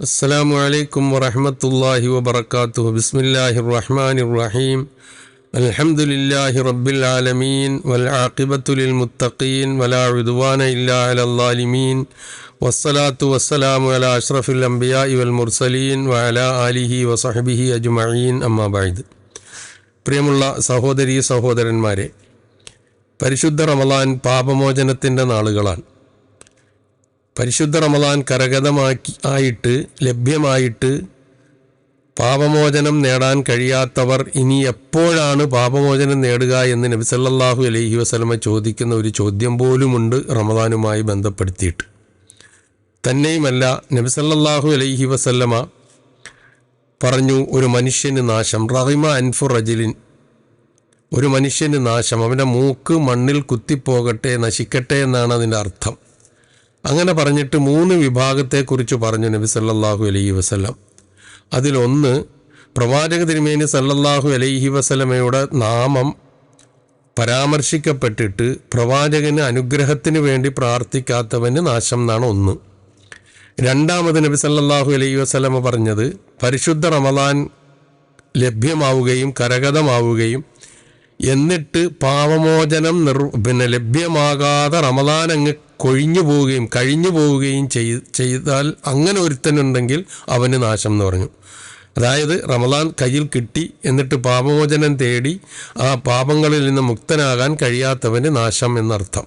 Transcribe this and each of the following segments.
അസ്സാം അലൈക്കും വറഹമത്തല്ലാഹി വബർക്കാത്തു ബിസ്മില്ലാഹി റഹ്മാൻ റഹീം അൽഹംദുലില്ലാഹി റബ്ബിൽ ആലമീൻ. വൽ ആഖിബത്തുലിൽ മുത്തഖീൻ. വലാ ഉദ്വാന ഇല്ലാ അലല്ലാലിമീൻ വസ്സലാത്തു വസ്സലാമു അല അഷ്റഫുൽ അംബിയാ വൽ മുർസലീൻ. വഅല ആലിഹി വസഹബിഹി അജ്മഈൻ. അമ്മാബായിദ് പ്രിയമുള്ള സഹോദരീ സഹോദരന്മാരെ പരിശുദ്ധ റമലാൻ പാപമോചനത്തിന്റെ നാളുകളാണ്. പരിശുദ്ധ റമദാൻ കരഗതമാക്കി ആയിട്ട് ലഭ്യമായിട്ട് പാപമോചനം നേടാൻ കഴിയാത്തവർ ഇനി എപ്പോഴാണ് പാപമോചനം നേടുക എന്ന് നബിസല്ലാഹു അലൈഹി വസല്ലമ ചോദിക്കുന്ന ഒരു ചോദ്യം പോലുമുണ്ട് റമദാനുമായി ബന്ധപ്പെടുത്തിയിട്ട്. തന്നെയുമല്ല നബിസല്ലാഹു അലൈഹി വസല്ലമ പറഞ്ഞു ഒരു മനുഷ്യന് നാശം. റഹിമ അൻഫു റജിലിൻ ഒരു മനുഷ്യന് നാശം. അവന്റെ മൂക്ക് മണ്ണിൽ കുത്തിപ്പോകട്ടെ നശിക്കട്ടെ എന്നാണ് അതിന്റെ അർത്ഥം. അങ്ങനെ പറഞ്ഞിട്ട് മൂന്ന് വിഭാഗത്തെക്കുറിച്ച് പറഞ്ഞു നബി സല്ലാഹു അലൈഹി വസ്ലം അതിലൊന്ന് പ്രവാചക തിരുമേനി സല്ലല്ലാഹു അലൈഹി വസലമയുടെ നാമം പരാമർശിക്കപ്പെട്ടിട്ട് പ്രവാചകന് അനുഗ്രഹത്തിന് വേണ്ടി പ്രാർത്ഥിക്കാത്തവന് നാശം എന്നാണ് ഒന്ന്. രണ്ടാമത് നബി സല്ലല്ലാഹു അലൈഹി വസ്ലമ പറഞ്ഞത് പരിശുദ്ധ റമദാൻ ലഭ്യമാവുകയും കരഗതമാവുകയും എന്നിട്ട് പാവമോചനം നിർ പിന്നെ ലഭ്യമാകാതെ റമദാൻ അങ്ങ് കൊഴിഞ്ഞു പോവുകയും കഴിഞ്ഞു പോവുകയും ചെയ്- ചെയ്താൽ അങ്ങനെ ഒരുത്തനുണ്ടെങ്കിൽ അവന് നാശം എന്ന് പറഞ്ഞു. അതായത് റമദാൻ കയ്യിൽ കിട്ടി എന്നിട്ട് പാപമോചനം തേടി ആ പാപങ്ങളിൽ നിന്ന് മുക്തനാകാൻ കഴിയാത്തവന് നാശം എന്നർത്ഥം.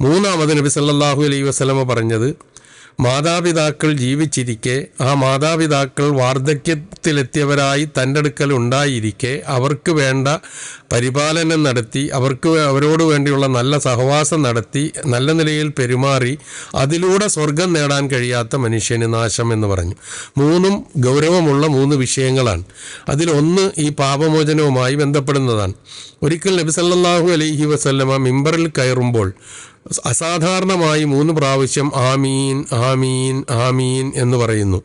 മൂന്നാമത് നബി സല്ലാഹു അലൈ വസ്ലമ പറഞ്ഞത് മാതാപിതാക്കൾ ജീവിച്ചിരിക്കെ ആ മാതാപിതാക്കൾ വാർദ്ധക്യത്തിലെത്തിയവരായി തന്റെ അടുക്കൽ ഉണ്ടായിരിക്കെ അവർക്ക് വേണ്ട പരിപാലനം നടത്തി അവർക്ക് അവരോട് വേണ്ടിയുള്ള നല്ല സഹവാസം നടത്തി നല്ല നിലയിൽ പെരുമാറി അതിലൂടെ സ്വർഗം നേടാൻ കഴിയാത്ത മനുഷ്യന് നാശം എന്ന് പറഞ്ഞു. മൂന്നും ഗൗരവമുള്ള മൂന്ന് വിഷയങ്ങളാണ്. അതിലൊന്ന് ഈ പാപമോചനവുമായി ബന്ധപ്പെടുന്നതാണ്. ഒരിക്കൽ നബി സല്ലല്ലാഹു അലൈഹി വസല്ലമ മിമ്പറിൽ കയറുമ്പോൾ അസാധാരണമായി മൂന്ന് പ്രാവശ്യം ആമീൻ ആമീൻ ആമീൻ എന്ന് പറയുന്നു.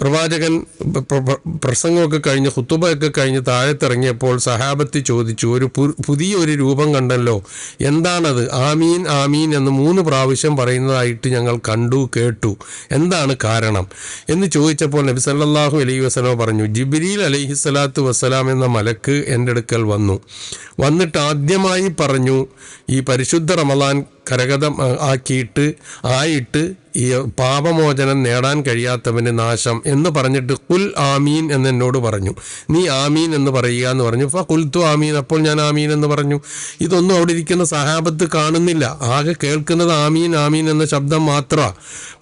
പ്രവാചകൻ പ്ര- പ്ര- പ്രസംഗമൊക്കെ കഴിഞ്ഞ് ഹുത്തുബയൊക്കെ കഴിഞ്ഞ് താഴത്തിറങ്ങിയപ്പോൾ സഹാബത്തി ചോദിച്ചു ഒരു പുതിയ ഒരു രൂപം കണ്ടല്ലോ. എന്താണത്? ആമീൻ ആമീൻ എന്ന് മൂന്ന് പ്രാവശ്യം പറയുന്നതായിട്ട് ഞങ്ങൾ കണ്ടു കേട്ടു. എന്താണ് കാരണം? എന്ന് ചോദിച്ചപ്പോൾ നബി സല്ലാഹു അലൈഹി വസല്ലം പറഞ്ഞു ജിബ്രീൽ അലൈഹി സ്വലാത്തു വസ്സലാം എന്ന മലക്ക് എന്റെ അടുക്കൽ വന്നു. വന്നിട്ട് ആദ്യമായി പറഞ്ഞു ഈ പരിശുദ്ധ റമലാൻ കരകതം ആക്കിയിട്ട് ആയിട്ട് ഈ പാപമോചനം നേടാൻ കഴിയാത്തവന് നാശം എന്ന് പറഞ്ഞിട്ട് കുൽ ആമീൻ എന്ന് എന്നോട് പറഞ്ഞു. നീ ആമീൻ എന്ന് പറയുക എന്ന് പറഞ്ഞു. ഫ കുൽത്തു ആമീൻ അപ്പോൾ ഞാൻ ആമീൻ എന്ന് പറഞ്ഞു. ഇതൊന്നും അവിടെ ഇരിക്കുന്ന സഹാബത്ത് കാണുന്നില്ല. ആകെ കേൾക്കുന്നത് ആമീൻ ആമീൻ എന്ന ശബ്ദം മാത്രമാണ്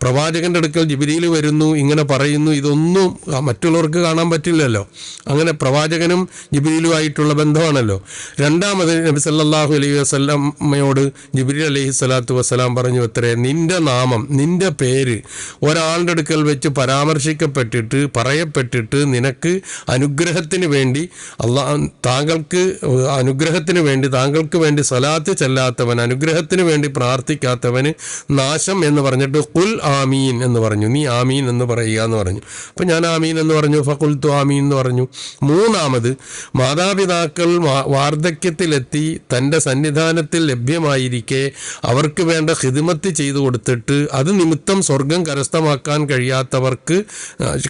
പ്രവാചകന്റെ അടുക്കൽ ജിബിരിയിൽ വരുന്നു ഇങ്ങനെ പറയുന്നു. ഇതൊന്നും മറ്റുള്ളവർക്ക് കാണാൻ പറ്റില്ലല്ലോ. അങ്ങനെ പ്രവാചകനും ജിബിരിയിലുമായിട്ടുള്ള ബന്ധമാണല്ലോ. രണ്ടാമത് നബി സല്ലാഹു അലൈഹി വസ്ലമ്മയോട് ജിബിരി അലൈഹി സ്വലാത്തു വസ്സലാം പറഞ്ഞു അത്രേ നിന്റെ നാമം നിന്റെ പേര് ഒരാളുടെ അടുക്കൽ വെച്ച് പരാമർശിക്കപ്പെട്ടിട്ട് പറയപ്പെട്ടിട്ട് നിനക്ക് അനുഗ്രഹത്തിന് വേണ്ടി അള്ളാ താങ്കൾക്ക് അനുഗ്രഹത്തിന് വേണ്ടി താങ്കൾക്ക് വേണ്ടി സ്വലാത്ത് ചെല്ലാത്തവൻ അനുഗ്രഹത്തിന് വേണ്ടി പ്രാർത്ഥിക്കാത്തവന് നാശം എന്ന് പറഞ്ഞിട്ട് കുൽ ആമീൻ എന്ന് പറഞ്ഞു. നീ ആമീൻ എന്ന് പറയുക എന്ന് പറഞ്ഞു. അപ്പം ഞാൻ ആമീൻ എന്ന് പറഞ്ഞു ഫകുൽത്തു ആമീൻ എന്ന് പറഞ്ഞു. മൂന്നാമത് മാതാപിതാക്കൾ വാർദ്ധക്യത്തിലെത്തി തന്റെ സന്നിധാനത്തിൽ ലഭ്യമായിരിക്കെ അവർക്ക് വേണ്ട ഹിതിമത്ത് ചെയ്തു കൊടുത്തിട്ട് അത് നിമിത്തം സ്വർഗം കരസ്ഥമാക്കാൻ കഴിയാത്തവർക്ക്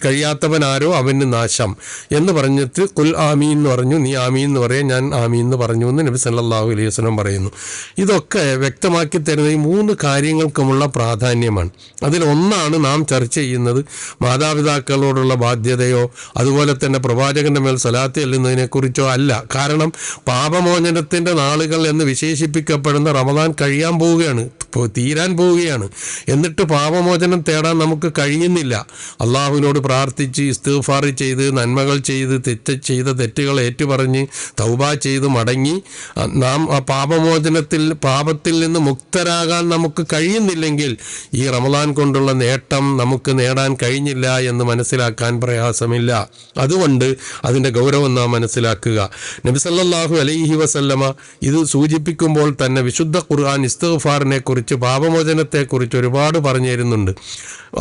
കഴിയാത്തവനാരോ അവന് നാശം എന്ന് പറഞ്ഞിട്ട് കുൽ ആമീൻ എന്ന് പറഞ്ഞു. നീ ആമീൻ എന്ന് പറയാൻ ഞാൻ ആമീൻ എന്ന് പറഞ്ഞു എന്ന് നബി സല്ലാഹു അലൈഹി വസ്ലം പറയുന്നു. ഇതൊക്കെ വ്യക്തമാക്കി തരുന്ന ഈ മൂന്ന് കാര്യങ്ങൾക്കുമുള്ള പ്രാധാന്യമാണ്. അതിൽ ഒന്നാണ് നാം ചർച്ച ചെയ്യുന്നത് മാതാപിതാക്കളോടുള്ള ബാധ്യതയോ അതുപോലെ തന്നെ പ്രവാചകന്റെ മേൽ സലാത്ത് ചെല്ലുന്നതിനെക്കുറിച്ചോ അല്ല. കാരണം പാപമോചനത്തിന്റെ നാളുകൾ എന്ന് വിശേഷിപ്പിക്കപ്പെടുന്ന റമദാൻ കഴിയാൻ പോവുകയാണ്. ഇപ്പോൾ തീരാൻ പോവുകയാണ്. എന്നിട്ട് പാപമോചനം തേടാൻ നമുക്ക് കഴിയുന്നില്ല. അള്ളാഹുവിനോട് പ്രാർത്ഥിച്ച് ഇസ്തിഫാർ ചെയ്ത് നന്മകൾ ചെയ്ത് തെറ്റ് ചെയ്ത തെറ്റുകൾ ഏറ്റുപറഞ്ഞ് തൗബ ചെയ്ത് മടങ്ങി നാം ആ പാപമോചനത്തിൽ പാപത്തിൽ നിന്ന് മുക്തരാകാൻ നമുക്ക് കഴിയുന്നില്ലെങ്കിൽ ഈ റമദാൻ കൊണ്ടുള്ള നേട്ടം നമുക്ക് നേടാൻ കഴിഞ്ഞില്ല എന്ന് മനസ്സിലാക്കാൻ പ്രയാസമില്ല. അതുകൊണ്ട് അതിന്റെ ഗൗരവം നാം മനസ്സിലാക്കുക. നബിസല്ലാഹു അലൈഹി വസല്ലമ ഇത് സൂചിപ്പിക്കുമ്പോൾ തന്നെ വിശുദ്ധ ഖുർആൻ ഇസ്തഫാറിനെ കുറിച്ച് കുറിച്ച് പാപമോചനത്തെക്കുറിച്ച് ഒരുപാട് പറഞ്ഞു തരുന്നുണ്ട്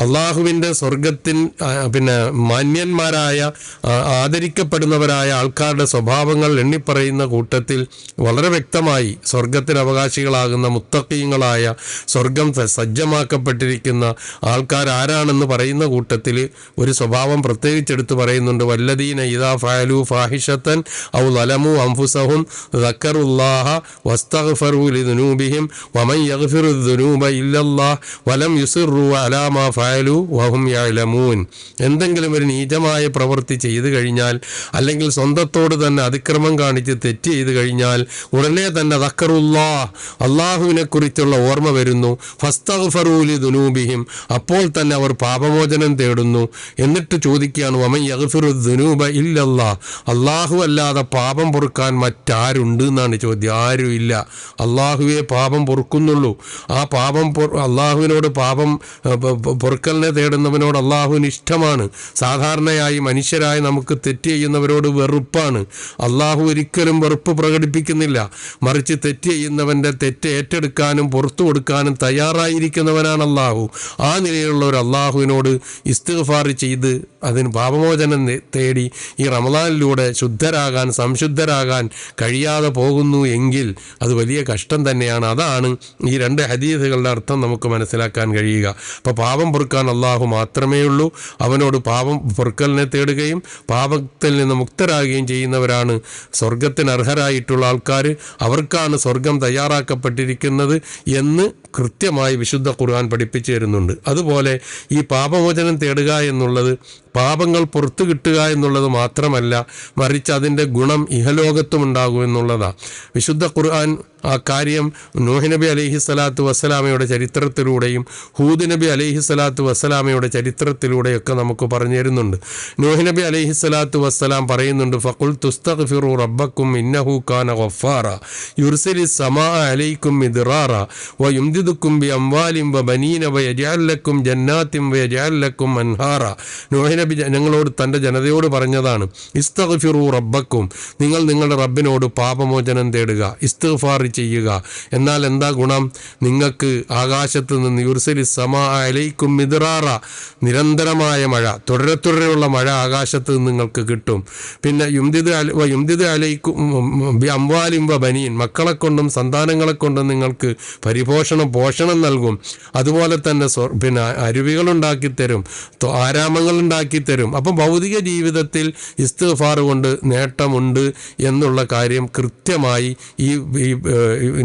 അള്ളാഹുവിന്റെ സ്വർഗത്തിൻ പിന്നെ മാന്യന്മാരായ ആദരിക്കപ്പെടുന്നവരായ ആൾക്കാരുടെ സ്വഭാവങ്ങൾ എണ്ണിപ്പറയുന്ന കൂട്ടത്തിൽ വളരെ വ്യക്തമായി സ്വർഗത്തിന് അവകാശികളാകുന്ന മുത്തക്കീങ്ങളായ സ്വർഗം സജ്ജമാക്കപ്പെട്ടിരിക്കുന്ന ആൾക്കാർ ആരാണെന്ന് പറയുന്ന കൂട്ടത്തിൽ ഒരു സ്വഭാവം പ്രത്യേകിച്ചെടുത്ത് പറയുന്നുണ്ട്. വല്ലദീന ഇദാ ഫാലു ഫാഹിഷത്തൻ ഔ ലലമു അംഫുസഹും ദക്കറുല്ലാഹ വസ്തഗ്ഫറു ലിദുനൂബിഹിം വമൻ യഗ്ഫിറു ദുനൂബ ഇല്ലല്ലാഹ് വലം യുസിറു അലാ മാ ഫഅലു വഹും യഅലമൂൻ എന്തെങ്കിലും ഒരു നീചമായ പ്രവൃത്തി ചെയ്തു കഴിഞ്ഞാൽ അല്ലെങ്കിൽ സ്വന്തത്തോട് തന്നെ അതിക്രമം കാണിച്ച് തെറ്റ് ചെയ്തു കഴിഞ്ഞാൽ ഉടനെ തന്നെ ദക്കറുല്ലാ അള്ളാഹുവിനെ കുറിച്ചുള്ള ഓർമ്മ വരുന്നു. ഫസ്തഗ്ഫറൂലി ദുനൂബിഹിം അപ്പോൾ തന്നെ അവർ പാപമോചനം തേടുന്നു. എന്നിട്ട് ചോദിക്കുകയാണ് വമൻ യഗ്ഫിറു ദുനൂബ ഇല്ലല്ലാ അള്ളാഹു അല്ലാതെ പാപം പൊറുക്കാൻ മറ്റാരുണ്ട് എന്നാണ് ചോദ്യം. ആരും ഇല്ല അള്ളാഹുവെ പാപം പൊറുക്കുന്നുള്ളൂ. ആ പാപം അള്ളാഹുവിനോട് പാപം പൊറുക്കലിനെ തേടുന്നവനോട് അള്ളാഹുവിന് ഇഷ്ടമാണ് സാധാരണയായി മനുഷ്യരായി നമുക്ക് തെറ്റ് ചെയ്യുന്നവരോട് വെറുപ്പാണ്. അള്ളാഹു ഒരിക്കലും വെറുപ്പ് പ്രകടിപ്പിക്കുന്നില്ല. മറിച്ച് തെറ്റ് ചെയ്യുന്നവന്റെ തെറ്റ് ഏറ്റെടുക്കാനും പുറത്തു കൊടുക്കാനും തയ്യാറായിരിക്കുന്നവനാണ് അള്ളാഹു. ആ നിലയിലുള്ള ഒരു അള്ളാഹുവിനോട് ഇസ്തിഗ്ഫാർ ചെയ്ത് അതിന് പാപമോചനം തേടി ഈ റമദാനിലൂടെ ശുദ്ധരാകാൻ സംശുദ്ധരാകാൻ കഴിയാതെ പോകുന്നു എങ്കിൽ അത് വലിയ കഷ്ടം തന്നെയാണ്. അതാണ് ഈ രണ്ട് ഹദീസുകളുടെ അർത്ഥം നമുക്ക് മനസ്സിലാക്കാൻ കഴിയുക. അപ്പോൾ പാപം പൊറുക്കാൻ അള്ളാഹു മാത്രമേ ഉള്ളൂ. അവനോട് പാപം പൊറുക്കലിനെ തേടുകയും പാപത്തിൽ നിന്ന് മുക്തരാകുകയും ചെയ്യുന്നവരാണ് സ്വർഗത്തിന് അർഹരായിട്ടുള്ള ആൾക്കാർ അവർക്കാണ് സ്വർഗം തയ്യാറാക്കപ്പെട്ടിരിക്കുന്നത് എന്ന് കൃത്യമായി വിശുദ്ധ ഖുർആൻ പഠിപ്പിച്ചു തരുന്നുണ്ട്. അതുപോലെ ഈ പാപമോചനം തേടുക എന്നുള്ളത് പാപങ്ങൾ പുറത്തു കിട്ടുക എന്നുള്ളത് മാത്രമല്ല മറിച്ച് അതിന്റെ ഗുണം ഇഹലോകത്തും ഉണ്ടാകുമെന്നുള്ളതാണ് വിശുദ്ധ ഖുർആൻ ആ കാര്യം നൂഹ് നബി അലൈഹി സ്വലാത്തു വസ്സലാമയുടെ ചരിത്രത്തിലൂടെയും ഹൂദ് അലൈഹി സ്വലാത്തു വസ്സലാമയുടെ ചരിത്രത്തിലൂടെയൊക്കെ നമുക്ക് പറഞ്ഞു തരുന്നുണ്ട്. നൂഹ് നബി അലൈഹി സ്വലാത്തു വസ്സലാം പറയുന്നുണ്ട് ഫഖുൽ തുസ്തഗ്ഫിറു റബ്ബക്കും ഇന്നഹു കാന ഗഫാറ യുർസലി സമാ അലൈക്കും ഇതിറാറ വ യുംദിദുക്കും ബി അംവാലിം വ ബനീന വ യജാലക്കും ജന്നാത്തിം വ യജാലക്കും അൻഹാറ. നൂഹ് നബി ഞങ്ങളോട് തന്റെ ജനതയോട് പറഞ്ഞതാണ് ഇസ്തഗ്ഫിറു റബ്ബക്കും നിങ്ങൾ നിങ്ങളുടെ റബ്ബിനോട് പാപമോചനം തേടുക ഇസ്തിഗ്ഫാർ ചെയ്യുക. എന്നാൽ എന്താ ഗുണം? നിങ്ങൾക്ക് ആകാശത്ത് നിന്ന് യുർസലി സമാ അലൈക്കും മിദ്റാറ നിരന്തരമായ മഴ തുടരെ തുടരെയുള്ള മഴ ആകാശത്ത് നിന്ന് നിങ്ങൾക്ക് കിട്ടും. പിന്നെ യുംദിദ് അല- വ യുംദിദ് അലൈക്കും അംവാലിം വ ബനീൻ മക്കളെ കൊണ്ടും സന്താനങ്ങളെ കൊണ്ടും നിങ്ങൾക്ക് പരിപോഷണം പോഷണം നൽകും. അതുപോലെ തന്നെ പിന്നെ അരുവികളുണ്ടാക്കി തരും ആരാമങ്ങൾ ഉണ്ടാക്കി തരും. അപ്പം ഭൗതിക ജീവിതത്തിൽ ഇസ്തിഫാർ കൊണ്ട് നേട്ടമുണ്ട് എന്നുള്ള കാര്യം കൃത്യമായി ഈ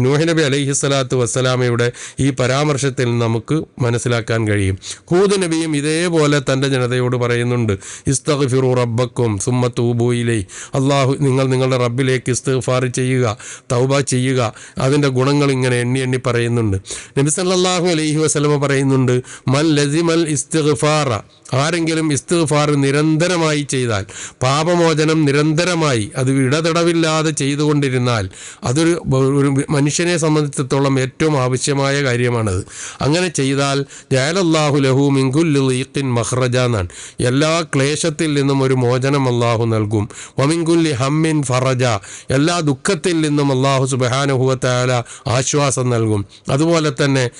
നൂഹ് നബി അലൈഹി സ്വലാത്തു വസ്സലാമയുടെ ഈ പരാമർശത്തിൽ നമുക്ക് മനസ്സിലാക്കാൻ കഴിയും. ഹൂദ് നബിയും ഇതേപോലെ തന്റെ ജനതയോട് പറയുന്നുണ്ട് ഇസ്തഫിറു റബ്ബക്കും സുമ്മ തൂബൂയിലേ അള്ളാഹു നിങ്ങൾ നിങ്ങളുടെ റബ്ബിലേക്ക് ഇസ്തഫാർ ചെയ്യുക തൗബ ചെയ്യുക. അതിന്റെ ഗുണങ്ങൾ ഇങ്ങനെ എണ്ണി എണ്ണി പറയുന്നുണ്ട്. നബി സല്ലാഹു അലൈഹി വസ്ലമ പറയുന്നുണ്ട് മൽ ലസിമൽ ഇസ്തഫാറ ആരെങ്കിലും ഇസ്തിഗ്ഫാർ നിരന്തരമായി ചെയ്താൽ പാപമോചനം നിരന്തരമായി അത് ഇടതടവില്ലാതെ ചെയ്തുകൊണ്ടിരുന്നാൽ അതൊരു ഒരു മനുഷ്യനെ സംബന്ധിച്ചിടത്തോളം ഏറ്റവും ആവശ്യമായ കാര്യമാണത്. അങ്ങനെ ചെയ്താൽ ജയലല്ലാഹു ലഹു മിങ്കുൽ ലീഖിൻ മഹ്റജ എന്നാണ്. എല്ലാ ക്ലേശത്തിൽ നിന്നും ഒരു മോചനം അള്ളാഹു നൽകും. വമിങ്കുല്ലി ഹമ്മിൻ ഫറജ. എല്ലാ ദുഃഖത്തിൽ നിന്നും അള്ളാഹു സുബഹാനുഹുവത്താല ആശ്വാസം നൽകും. അതുപോലെ തന്നെ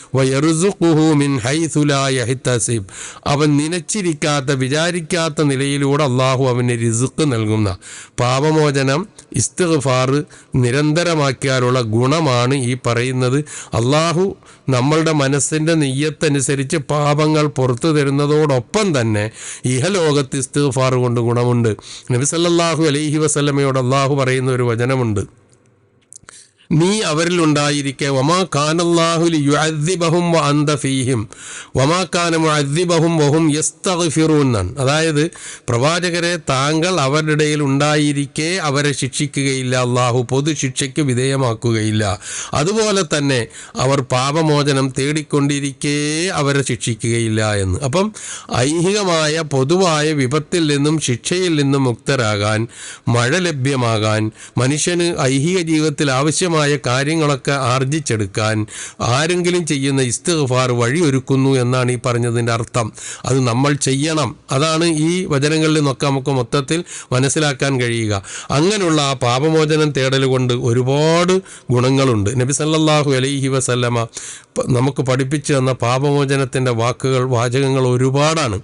മിൻ ഹൈസുലാ യഹിത്തസിബ് അവൻ നിനച്ചിരിക്കാത്ത വിചാരിക്കാത്ത നിലയിലൂടെ അള്ളാഹു അവന് റിസുക്ക് നൽകുന്ന. പാപമോചനം ഇസ്തിഗ്ഫാർ നിരന്തരമാക്കിയാലുള്ള ഗുണമാണ് ഈ പറയുന്നത്. അള്ളാഹു നമ്മളുടെ മനസ്സിന്റെ നെയ്യത്തനുസരിച്ച് പാപങ്ങൾ പുറത്തു തരുന്നതോടൊപ്പം തന്നെ ഇഹലോകത്ത് ഇസ്തിഗ്ഫാർ കൊണ്ട് ഗുണമുണ്ട്. നബിസല്ലാഹു അലൈഹി വസ്ലമയോട് അള്ളാഹു പറയുന്ന ഒരു വചനമുണ്ട്. നീ അവരിൽ ഉണ്ടായിരിക്കെ വമാ കാനല്ലാഹുലി യുഅദ്ദിബഹും വ അന്ത ഫീഹിം. വമാ മുഅദ്ദിബഹും വഹും യസ്തഗ്ഫിറൂൻ. എന്നാണ് അതായത് പ്രവാചകരെ താങ്കൾ അവരുടെ ഇടയിൽ ഉണ്ടായിരിക്കെ അവരെ ശിക്ഷിക്കുകയില്ല. അള്ളാഹു പൊതു ശിക്ഷയ്ക്ക് വിധേയമാക്കുകയില്ല. അതുപോലെ തന്നെ അവർ പാപമോചനം തേടിക്കൊണ്ടിരിക്കേ അവരെ ശിക്ഷിക്കുകയില്ല എന്ന്. അപ്പം ഐഹികമായ പൊതുവായ വിപത്തിൽ നിന്നും ശിക്ഷയിൽ നിന്നും മുക്തരാകാൻ മഴ ലഭ്യമാകാൻ മനുഷ്യന് ഐഹിക ജീവിതത്തിൽ ആവശ്യമായ ദൈവികമായ കാര്യങ്ങളൊക്കെ ആർജിച്ചെടുക്കാൻ ആരെങ്കിലും ചെയ്യുന്ന ഇസ്തിഗ്ഫാർ വഴിയൊരുക്കുന്നു എന്നാണ് ഈ പറഞ്ഞതിന്റെ അർത്ഥം. അത് നമ്മൾ ചെയ്യണം. അതാണ് ഈ വചനങ്ങളിൽ നിന്നൊക്കെ നമുക്ക് മൊത്തത്തിൽ മനസ്സിലാക്കാൻ കഴിയുക. അങ്ങനെയുള്ള ആ പാപമോചനം തേടൽ കൊണ്ട് ഒരുപാട് ഗുണങ്ങളുണ്ട്. നബി സല്ലാഹു അലൈഹി വസല്ലമ നമുക്ക് പഠിപ്പിച്ചു തന്ന പാപമോചനത്തിന്റെ വാക്കുകൾ വാചകങ്ങൾ ഒരുപാടാണ്.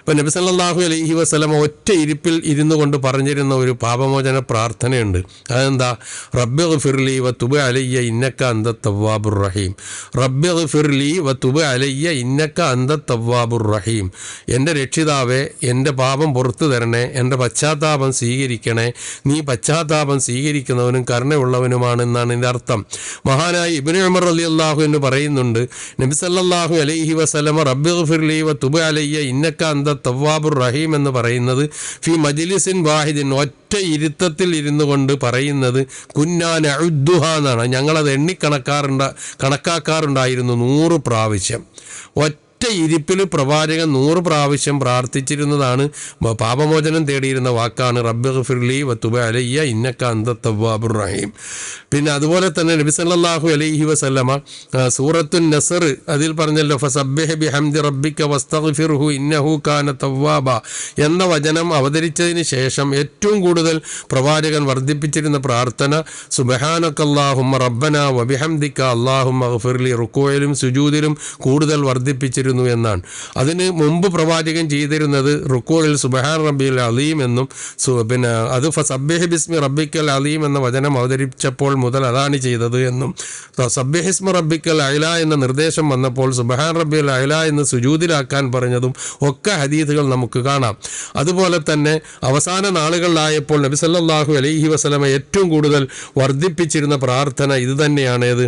ഇപ്പം നബി സല്ലാഹു അലൈഹി വസല്ലമ ഒറ്റ ഇരിപ്പിൽ ഇരുന്നു കൊണ്ട് പറഞ്ഞിരുന്ന ഒരു പാപമോചന പ്രാർത്ഥനയുണ്ട്. അതെന്താ? റബ്ബ് ഫിർലി തുബ് അലയ്യ ഇന്നക്ക അന്ത തവ്വാബുർ റഹീം റബ്ബി ഫിർലി വ തുബ് അലയ്യ ഇന്നക്ക അന്ത തവ്വാബുർ റഹീം എന്റെ രക്ഷിതാവെ എന്റെ പാപം പുറത്തു തരണേ എന്റെ പശ്ചാത്താപം സ്വീകരിക്കണേ. നീ പശ്ചാത്താപം സ്വീകരിക്കുന്നവനും കരുണയുള്ളവനുമാണെന്നാണ് എന്റെ അർത്ഥം. മഹാനായ ഇബിന് ഉമർ അലി അള്ളാഹു എന്ന് പറയുന്നുണ്ട് നബി സല്ലല്ലാഹു അലൈഹി വസ്ലമ റബ്ബി ഫിർലി വ തുബ് അലയ്യ ഇന്നക്ക അന്ത തവ്വാബുർ റഹീം എന്ന് പറയുന്നത് ഫി മജിലിസിൻ വാഹിദിൻ ഒറ്റ ഇരുത്തത്തിൽ ഇരുന്നു കൊണ്ട് പറയുന്നത് കുന്നാൻ അഴുദ്ദുഹ എന്നാണ്. ഞങ്ങളത് എണ്ണിക്കണക്കാറുണ്ട കണക്കാക്കാറുണ്ടായിരുന്നു നൂറ് പ്രാവശ്യം. ഒറ്റ ഇരിപ്പിൽ പ്രവാചകൻ നൂറ് പ്രാവശ്യം പ്രാർത്ഥിച്ചിരുന്നതാണ്. പാപമോചനം തേടിയിരുന്ന വാക്കാണ് റബ്ബ് ഫിർലി വത്തുബ അലയ്യ ഇന്നക്ക അന്ത തവ്വാബുർ റഹീം. പിന്നെ അതുപോലെ തന്നെ നബി സല്ലാഹു അലൈഹി വസല്ലമ സൂറത്തു നസർ അതിൽ പറഞ്ഞല്ലോ ഫസബ്ബിഹ് ബിഹംദി റബ്ബിക്ക വസ്തഗ്ഫിർഹു ഇന്നഹു കാന തവ്വാബ എന്ന വചനം അവതരിച്ചതിന് ശേഷം ഏറ്റവും കൂടുതൽ പ്രവാചകൻ വർദ്ധിപ്പിച്ചിരുന്ന പ്രാർത്ഥന സുബഹാനക്കല്ലാഹുമ്മ റബ്ബന വബിഹംദിക്ക അള്ളാഹുമ്മ ഗഫിർലി റുക്കോയിലും സുജൂദിലും കൂടുതൽ വർദ്ധിപ്പിച്ചിരുന്നു. എന്നാണ്. അതിന് മുമ്പ് പ്രവാചകൻ ചെയ്തിരുന്നത് റുക്കോയിൽ സുബഹാൻ റബ്ബിൽ അലീം എന്നും പിന്നെ അത് സബ്ബിഹ് ബിസ്മി റബ്ബിക്കൽ അലീം എന്ന വചനം അവതരിപ്പിച്ചപ്പോൾ മുതൽ അതാണ് ചെയ്തത് എന്നും. സബ്ബിഹിസ്മ റബ്ബിക്കൽ അയല എന്ന നിർദ്ദേശം വന്നപ്പോൾ സുബഹാൻ റബ്ബിൽ അയല എന്ന് സുജൂതിലാക്കാൻ പറഞ്ഞതും ഒക്കെ ഹദീദുകൾ നമുക്ക് കാണാം. അതുപോലെ തന്നെ അവസാന നാളുകളിലായപ്പോൾ നബി സല്ലല്ലാഹു അലൈഹി വസ്ലമ ഏറ്റവും കൂടുതൽ വർദ്ധിപ്പിച്ചിരുന്ന പ്രാർത്ഥന ഇത് തന്നെയാണ് ഏത്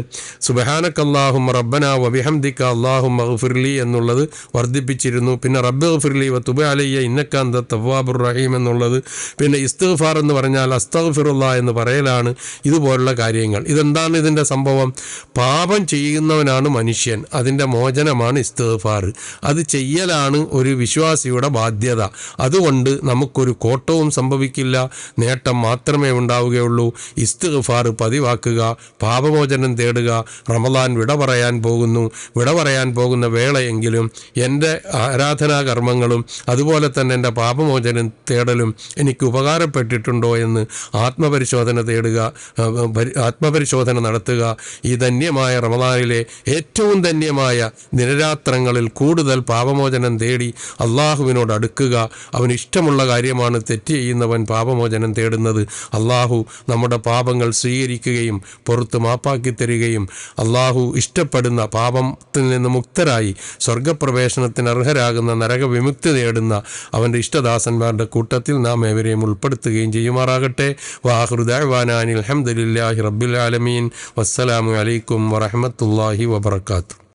സുബഹാനക്കല്ലാഹും റബ്ബന വബിഹംദിക്ക അള്ളാഹും മഗ്ഫിർലി എന്നുള്ളത് വർദ്ധിപ്പിച്ചിരുന്നു. പിന്നെ റബ്ബ് ഫിർലി തുബ അലയ്യ ഇന്നക്കാന്ത തവാബുർ റഹീം എന്നുള്ളത്. പിന്നെ ഇസ്തിഗ്ഫാർ എന്ന് പറഞ്ഞാൽ അസ്തഗ്ഫിറുല്ല എന്ന് പറയലാണ് ഇതുപോലുള്ള കാര്യങ്ങൾ. ഇതെന്താണ് ഇതിന്റെ സംഭവം? പാപം ചെയ്യുന്നവനാണ് മനുഷ്യൻ. അതിന്റെ മോചനമാണ് ഇസ്തിഗ്ഫാർ. അത് ചെയ്യലാണ് ഒരു വിശ്വാസിയുടെ ബാധ്യത. അതുകൊണ്ട് നമുക്കൊരു കോട്ടവും സംഭവിക്കില്ല. നേട്ടം മാത്രമേ ഉണ്ടാവുകയുള്ളൂ. ഇസ്തിഗ്ഫാർ പതിവാക്കുക പാപമോചനം തേടുക റമദാൻ വിട പറയാൻ പോകുന്നു. വിട പറയാൻ പോകുന്ന വേളയെങ്കിലും എന്റെ ആരാധനാ കർമ്മങ്ങളും അതുപോലെ തന്നെ എന്റെ പാപമോചനം തേടലും എനിക്ക് ഉപകാരപ്പെട്ടിട്ടുണ്ടോ എന്ന് ആത്മപരിശോധന തേടുക ആത്മപരിശോധന നടത്തുക. ഈ ധന്യമായ റമദാനിലെ ഏറ്റവും ധന്യമായ ദിനരാത്രങ്ങളിൽ കൂടുതൽ പാപമോചനം തേടി അള്ളാഹുവിനോട് അടുക്കുക. അവൻ ഇഷ്ടമുള്ള കാര്യമാണ് തെറ്റ് ചെയ്യുന്നവൻ പാപമോചനം തേടുന്നത്. അള്ളാഹു നമ്മുടെ പാപങ്ങൾ സ്വീകരിക്കുകയും പുറത്ത് മാപ്പാക്കി തരികയും അള്ളാഹു ഇഷ്ടപ്പെടുന്ന പാപത്തിൽ നിന്ന് മുക്തരായി സ്വർഗപ്രവേശനത്തിന് അർഹരാകുന്ന നരകവിമുക്തി നേടുന്ന അവന്റെ ഇഷ്ടദാസന്മാരുടെ കൂട്ടത്തിൽ നാം ഏവരെയും ഉൾപ്പെടുത്തുകയും ചെയ്യുമാറാകട്ടെ. വാഹൃദാനിൽ അലഹമുല്ലാഹി റബ്ബിൽ ആലമീൻ. വസ്സലാമു അലൈക്കും വറഹമത്തല്ലാഹി വബർക്കാത്തു